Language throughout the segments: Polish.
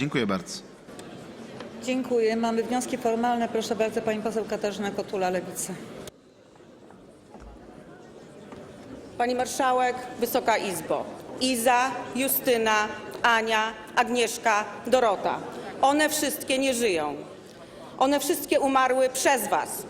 Dziękuję bardzo. Dziękuję. Mamy wnioski formalne. Proszę bardzo, pani poseł Katarzyna Kotula, Lewica. Pani Marszałek, Wysoka Izbo. Iza, Justyna, Ania, Agnieszka, Dorota. One wszystkie nie żyją. One wszystkie umarły przez Was.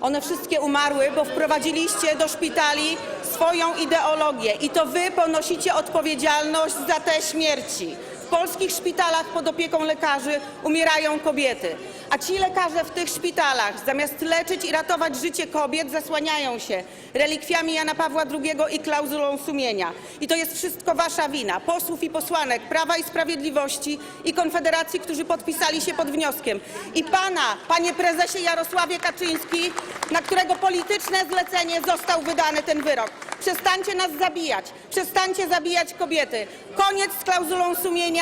One wszystkie umarły, bo wprowadziliście do szpitali swoją ideologię i to Wy ponosicie odpowiedzialność za te śmierci. Polskich szpitalach pod opieką lekarzy umierają kobiety, a ci lekarze w tych szpitalach zamiast leczyć i ratować życie kobiet zasłaniają się relikwiami Jana Pawła II i klauzulą sumienia. I to jest wszystko wasza wina, posłów i posłanek Prawa i Sprawiedliwości i Konfederacji, którzy podpisali się pod wnioskiem. I pana, panie prezesie Jarosławie Kaczyński, na którego polityczne zlecenie został wydany ten wyrok. Przestańcie nas zabijać, przestańcie zabijać kobiety. Koniec z klauzulą sumienia,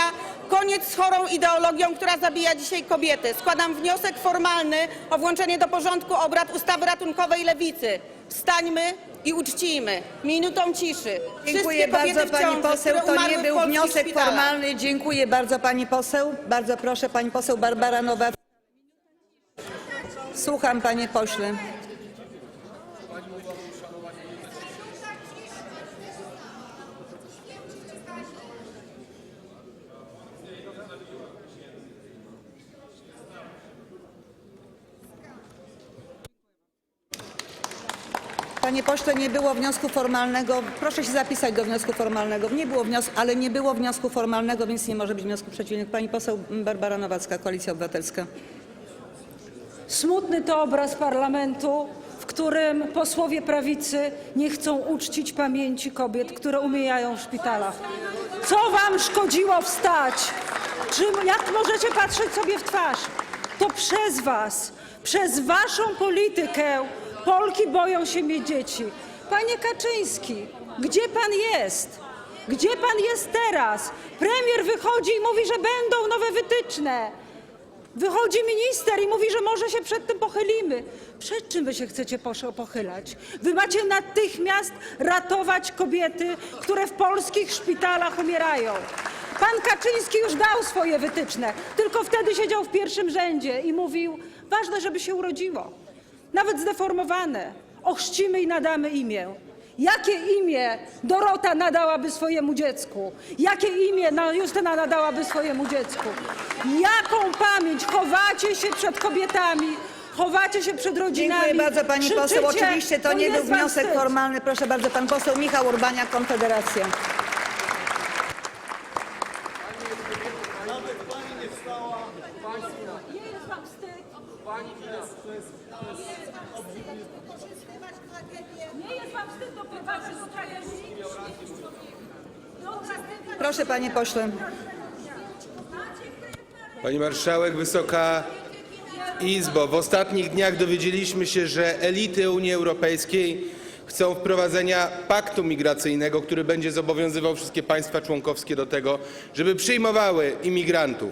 koniec z chorą ideologią, która zabija dzisiaj kobiety. Składam wniosek formalny o włączenie do porządku obrad ustawy ratunkowej Lewicy. Wstańmy i uczcijmy minutą ciszy. Dziękuję bardzo pani ciąży, poseł. To nie był wniosek szpitalach. formalny. Dziękuję bardzo pani poseł. Bardzo proszę pani poseł Barbara Nowacka. Słucham panie pośle. Panie pośle, nie było wniosku formalnego. Proszę się zapisać do wniosku formalnego. Nie było wniosku, ale nie było wniosku formalnego, więc nie może być wniosku przeciwnego. Pani poseł Barbara Nowacka, Koalicja Obywatelska. Smutny to obraz parlamentu, w którym posłowie prawicy nie chcą uczcić pamięci kobiet, które umierają w szpitalach. Co wam szkodziło wstać? Czy, jak możecie patrzeć sobie w twarz? To przez was, przez waszą politykę Polki boją się mieć dzieci. Panie Kaczyński, gdzie pan jest? Gdzie pan jest teraz? Premier wychodzi i mówi, że będą nowe wytyczne. Wychodzi minister i mówi, że może się przed tym pochylimy. Przed czym wy się chcecie pochylać? Wy macie natychmiast ratować kobiety, które w polskich szpitalach umierają. Pan Kaczyński już dał swoje wytyczne, tylko wtedy siedział w pierwszym rzędzie i mówił, ważne, żeby się urodziło. Nawet zdeformowane. Ochrzcimy i nadamy imię. Jakie imię Dorota nadałaby swojemu dziecku? Jakie imię na- Justyna nadałaby swojemu dziecku? Jaką pamięć? Chowacie się przed kobietami, chowacie się przed rodzinami. Dziękuję bardzo pani poseł. Oczywiście to nie jest był wniosek wstyd. formalny. Proszę bardzo, pan poseł Michał Urbaniak, Konfederacja. Nie jest wam wstyd? Nie jest wam wstyd doprowadzić do tragedii? Do tragedii. Proszę panie pośle. Pani marszałek, Wysoka Izbo, w ostatnich dniach dowiedzieliśmy się, że elity Unii Europejskiej chcą wprowadzenia paktu migracyjnego, który będzie zobowiązywał wszystkie państwa członkowskie do tego, żeby przyjmowały imigrantów.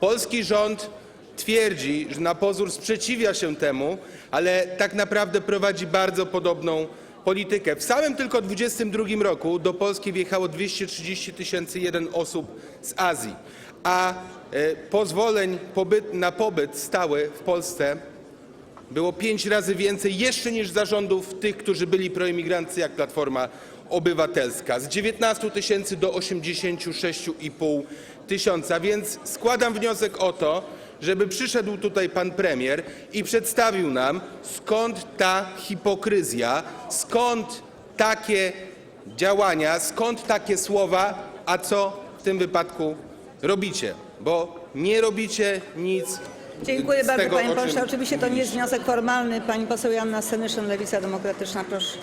Polski rząd twierdzi, że na pozór sprzeciwia się temu, ale tak naprawdę prowadzi bardzo podobną politykę. W samym tylko 2022 roku do Polski wjechało 230 tysięcy jeden osób z Azji, a e, pozwoleń pobyt, na pobyt stały w Polsce było pięć razy więcej jeszcze niż zarządów tych, którzy byli proimigrancy jak Platforma Obywatelska. Z 19 tysięcy do 86,5 tysiąca. Więc składam wniosek o to, żeby przyszedł tutaj pan premier i przedstawił nam, skąd ta hipokryzja, skąd takie działania, skąd takie słowa, a co w tym wypadku robicie. Bo nie robicie nic Dziękuję z bardzo tego, panie o czym pośle. Oczywiście to nie jest wniosek formalny. Pani poseł Janna Senyszyn, Lewica Demokratyczna, proszę.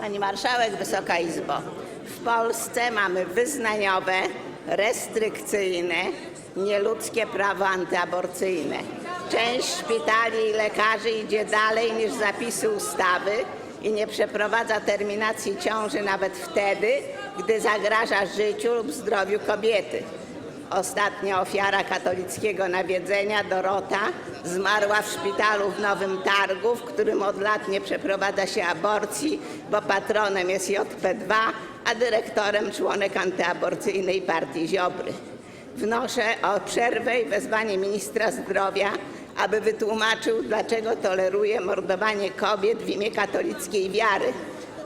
Pani Marszałek, Wysoka Izbo. W Polsce mamy wyznaniowe, restrykcyjne, nieludzkie prawo antyaborcyjne. Część szpitali i lekarzy idzie dalej niż zapisy ustawy i nie przeprowadza terminacji ciąży nawet wtedy, gdy zagraża życiu lub zdrowiu kobiety. Ostatnia ofiara katolickiego nawiedzenia, Dorota, zmarła w szpitalu w Nowym Targu, w którym od lat nie przeprowadza się aborcji, bo patronem jest JP2, a dyrektorem członek antyaborcyjnej partii Ziobry. Wnoszę o przerwę i wezwanie ministra zdrowia, aby wytłumaczył, dlaczego toleruje mordowanie kobiet w imię katolickiej wiary.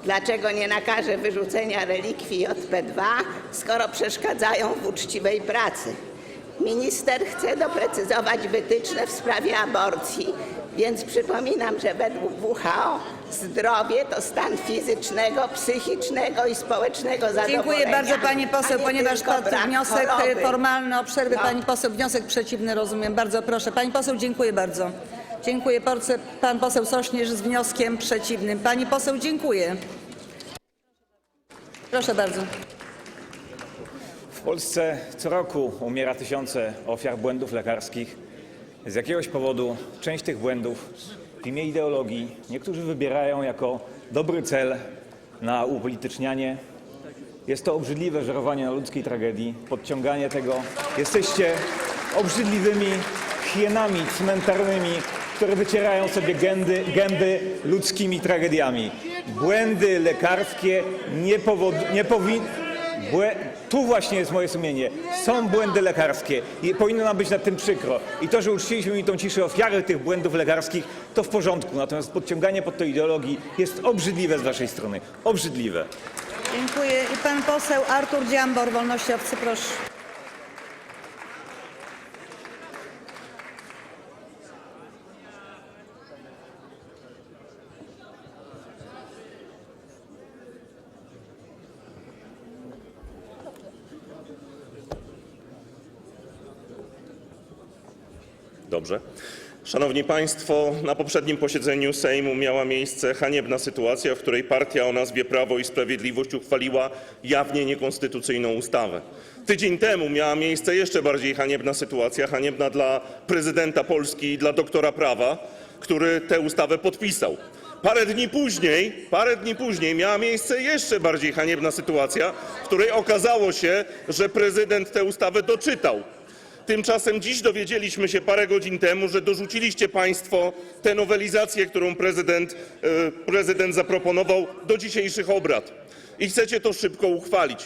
Dlaczego nie nakaże wyrzucenia relikwii JP2, skoro przeszkadzają w uczciwej pracy? Minister chce doprecyzować wytyczne w sprawie aborcji, więc przypominam, że według WHO zdrowie to stan fizycznego, psychicznego i społecznego zadowolenia. Dziękuję bardzo pani poseł, nie ponieważ padł wniosek choroby. formalny o przerwę. No. Pani poseł, wniosek przeciwny rozumiem. Bardzo proszę. Pani poseł, dziękuję bardzo. Dziękuję. Pan poseł Sośnierz z wnioskiem przeciwnym. Pani poseł, dziękuję. Proszę bardzo. W Polsce co roku umiera tysiące ofiar błędów lekarskich. Z jakiegoś powodu część tych błędów w imię ideologii niektórzy wybierają jako dobry cel na upolitycznianie. Jest to obrzydliwe żerowanie na ludzkiej tragedii, podciąganie tego. Jesteście obrzydliwymi hienami cmentarnymi, które wycierają sobie gędy, gęby ludzkimi tragediami. Błędy lekarskie nie, powod- nie powinny. Błę... Tu właśnie jest moje sumienie. Są błędy lekarskie i powinno nam być nad tym przykro. I to, że uczciliśmy minutą ciszy ofiary tych błędów lekarskich, to w porządku. Natomiast podciąganie pod to ideologii jest obrzydliwe z waszej strony. Obrzydliwe. Dziękuję. I pan poseł Artur Dziambor, wolnościowcy, proszę. Dobrze. Szanowni Państwo, na poprzednim posiedzeniu Sejmu miała miejsce haniebna sytuacja, w której partia o nazwie Prawo i Sprawiedliwość uchwaliła jawnie niekonstytucyjną ustawę. Tydzień temu miała miejsce jeszcze bardziej haniebna sytuacja, haniebna dla prezydenta Polski i dla doktora prawa, który tę ustawę podpisał. Parę dni później, parę dni później miała miejsce jeszcze bardziej haniebna sytuacja, w której okazało się, że prezydent tę ustawę doczytał. Tymczasem dziś dowiedzieliśmy się parę godzin temu, że dorzuciliście Państwo tę nowelizację, którą prezydent, e, prezydent zaproponował do dzisiejszych obrad. I chcecie to szybko uchwalić.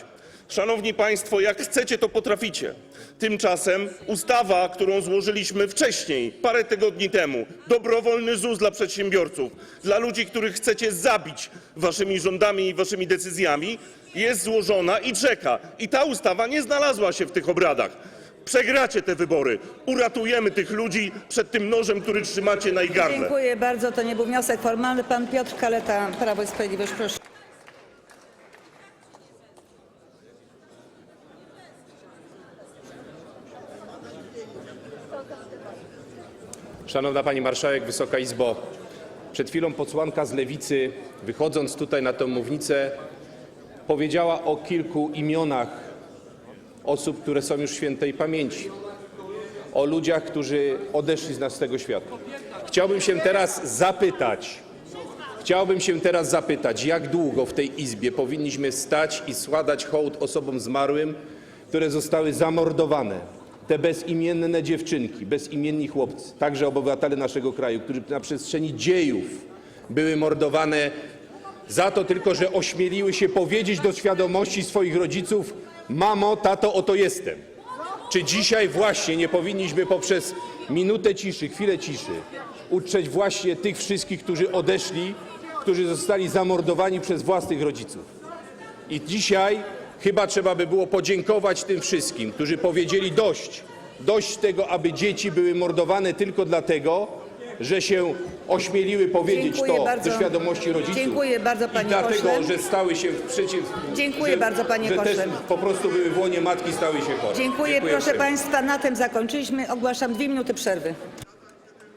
Szanowni Państwo, jak chcecie, to potraficie. Tymczasem ustawa, którą złożyliśmy wcześniej, parę tygodni temu, dobrowolny ZUS dla przedsiębiorców, dla ludzi, których chcecie zabić waszymi rządami i waszymi decyzjami, jest złożona i czeka. I ta ustawa nie znalazła się w tych obradach. Przegracie te wybory. Uratujemy tych ludzi przed tym nożem, który trzymacie na ich gardle. Dziękuję bardzo. To nie był wniosek formalny. Pan Piotr Kaleta, Prawo i Sprawiedliwość, proszę. Szanowna Pani Marszałek, Wysoka Izbo. Przed chwilą posłanka z Lewicy, wychodząc tutaj na tę mównicę, powiedziała o kilku imionach osób, które są już świętej pamięci. O ludziach, którzy odeszli z nas z tego świata. Chciałbym się teraz zapytać, chciałbym się teraz zapytać, jak długo w tej Izbie powinniśmy stać i składać hołd osobom zmarłym, które zostały zamordowane. Te bezimienne dziewczynki, bezimienni chłopcy, także obywatele naszego kraju, którzy na przestrzeni dziejów były mordowane za to tylko, że ośmieliły się powiedzieć do świadomości swoich rodziców: Mamo, tato, oto jestem. Czy dzisiaj właśnie nie powinniśmy poprzez minutę ciszy, chwilę ciszy uczczeć właśnie tych wszystkich, którzy odeszli, którzy zostali zamordowani przez własnych rodziców? I dzisiaj chyba trzeba by było podziękować tym wszystkim, którzy powiedzieli dość. Dość tego, aby dzieci były mordowane tylko dlatego, że się ośmieliły powiedzieć Dziękuję to bardzo. do świadomości rodziców. Dziękuję bardzo, I panie dlatego, pośle. że stały się w przeciw... Dziękuję że, bardzo, panie że pośle. też po prostu były w łonie matki, stały się chore. Dziękuję. Proszę uprzejmie. Państwa, na tym zakończyliśmy. Ogłaszam dwie minuty przerwy.